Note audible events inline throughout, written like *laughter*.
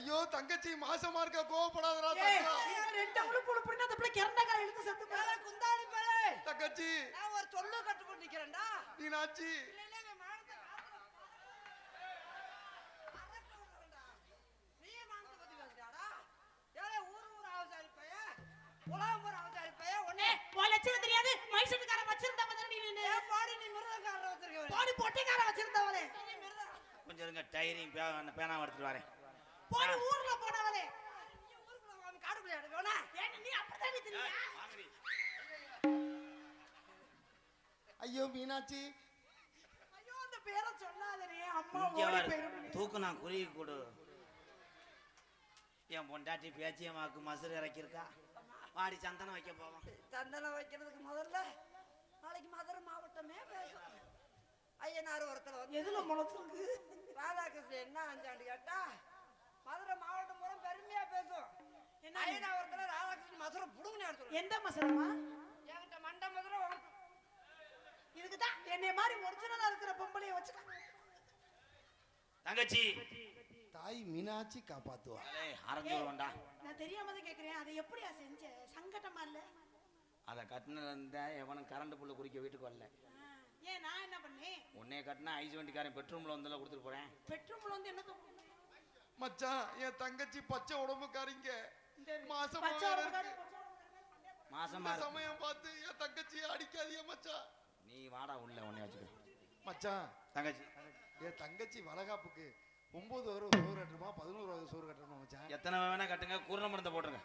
ஐயோ தங்கச்சி மாசமா இருக்க கோவப்படாதடா ரெண்டு உழுப்பு உழுப்புனா அந்த பிள்ளை கிறண்ட கால இழுத்து செத்து. ஏலே, குந்தாணி பேலே தங்கச்சி நான் ஒரு சொல்லு கட்டுப்பட்டு நிக்கிறேன்டா மீனாட்சி இல்ல, இல்ல, இவன் மானத்தை காக்கணும். அதற்கு விடுறேன்டா. நீ மானத்தை பத்தி பேசுறியாடா? ஏலே, ஊரு ஊரு அவசாரி பையன், உலகம் பூரா அவசாரி பையன், உன்னை ஏய், உன் லட்சணம் தெரியாது மைசூர்காரன் வச்சிருந்தவன் தானே நீ நின்னு. பாடி நீ மிருதங்காரரை வச்சிருக்க போடி பொட்டிக்காரன் வச்சிருந்தவளே. கொஞ்சம் இருங்க டைரிங் பேனா எடுத்துட்டு வரேன் போடி ஊர்ல போனவளே. நீ ஊருக்குள்ள வாங்க, காட்டுக்குள்ள எடுக்கணும்னா? ஏன் நீ அப்படிதான் தெரியா. ஐயோ மீனாட்சி. ஐயோ அந்த பேரை சொல்லாதே அம்மா ஓடி வர போயிடும் தூக்கு நான் குருவி கொடு. என் பொண்டாட்டி பேச்சியம்மாக்கு மசுறு இறக்கியிருக்கா. வாடி சந்தனம் வைக்க போவோம். சந்தனம் வைக்கிறதுக்கு முதல்ல நாளைக்கு மதுரை மாவட்டமே பேசும் ஐயனார் ஒருத்தர் வந்து எதுல முளைச்சிருக்கு ராதாகிருஷ்ணன் என்ன அஞ்சாண்டு கேட்டா மதுரை மாவட்டம் பூரா பெருமையா பேசும். என்ன ஒருத்தர் ராதாகிருஷ்ணன் மதுரை புடுங்கன்னு எடுத்துருவோம் எந்த மசனமா என்கிட்ட மண்ட மதுரை உனக்கு. இதுக்குதான் என்னை மாதிரி ஒரிஜினலா இருக்கிற பொம்பளைய வச்சுக்க. தங்கச்சி. தாய் மீனாட்சி காப்பாத்துவா. அலே அரைஞ்சு விடுவோம்டா நான் தெரியாம தான் கேக்குறேன். அதை எப்படியா செஞ்ச சங்கடமா இல்ல? அதை கட்டினது இருந்தா எவனும் கரண்ட் புள்ள குறிக்க வீட்டுக்கு வரல. ஏன் நான் என்ன பண்ணேன்? உன்னைய கட்டினா ஐஸ் வண்டிக்காரன் பெட்ரூம்ல வந்தெல்லாம் கொடுத்துட்டு போறேன். பெட்ரூம்ல வந்து என்ன மச்சான் என் தங்கச்சி பச்சை உடம்புக்காரிங்க. மாசமா இருக்கு. மாசமா. சமயம் பார்த்து என் தங்கச்சியை அடிக்காதீங்க மச்சான். நீ வாடா உள்ள உன்னை வச்சுக்க மச்சான் தங்கச்சி. என் தங்கச்சி வளகாப்புக்கு ஒன்பது வரை சோறு கட்டணுமா பதினோரு வரை சோறு கட்டணுமா மச்சான்? எத்தனை வேணா கட்டுங்க கூர்ண மருந்தை போட்டுருங்க.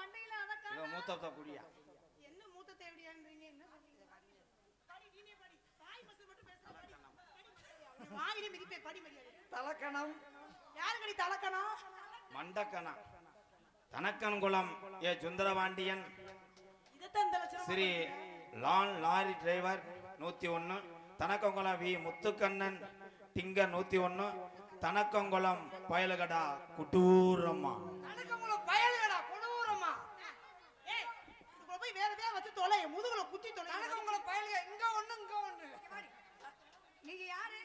மண்டையில அதக்கா இவன் மூத்த குடியா. என்ன மூத்த தேவடியான்றீங்க? என்ன வாங்கினே மிதிப்பேன். படி தலக்கணம். யாருக்கடி தலக்கணும்? மண்டக்கணம். தனக்கன்குளம் ஏ சுந்தரபாண்டியன். ஸ்ரீ லான் லாரி டிரைவர் நூத்தி ஒன்னு தனக்கங்குளம் வி. முத்துக்கண்ணன். திங்க நூத்தி ஒன்னு தனக்கங்குளம் பயலுகடா குட்டூரம்மா தொலை முதுகுல குத்தி தொலை தனக்கங்குளம் பயலுக. இங்க ஒண்ணு இங்க ஒண்ணு. நீங்க யாரு?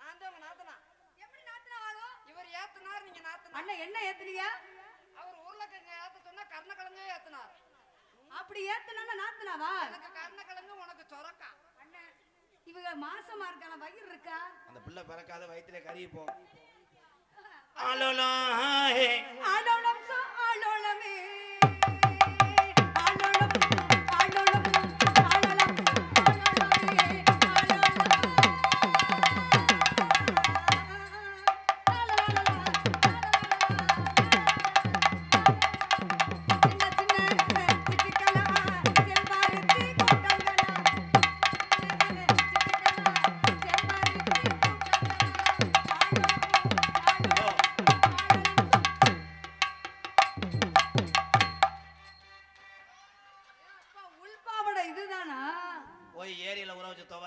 நான் தான் உங்க நாத்தனா எப்படி நாத்தனா ஆகும்? இவர் ஏத்துனார் நீங்க நாத்தனா அண்ணன் என்ன ஏத்துனீங்க? அவர் உருளைக்கிழங்கு ஏத்த சொன்னா கர்ணக்கிழங்கே ஏத்துனார். அப்படி ஏத்துனா நாத்தனாவா? எனக்கு கர்ணக்கிழங்கு உனக்கு சொரக்கா. அண்ணன் இவங்க மாசமா இருக்கான வயிறு இருக்கா? அந்த பிள்ளை பிறக்காத வயிற்றுல கறி போ. *laughs* அலோலா ஹே. ஆலோலம் ஆலோலமே வச்சு துவ.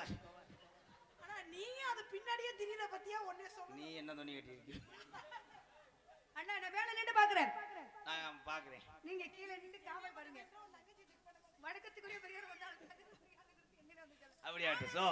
ஆனா நீங்க அது பின்னாடியே திடீர பத்தியா? ஒன்னே சொல்லு நீ என்ன துணி கட்டி அண்ணா நான் வேலை நின்று பாக்குறேன். நான் பாக்குறேன். நீங்க கீழே நின்று காவல் பாருங்க. வடக்கத்துக்குரிய பெரியவர் வந்தாலும் அப்படியாட்டு சோ.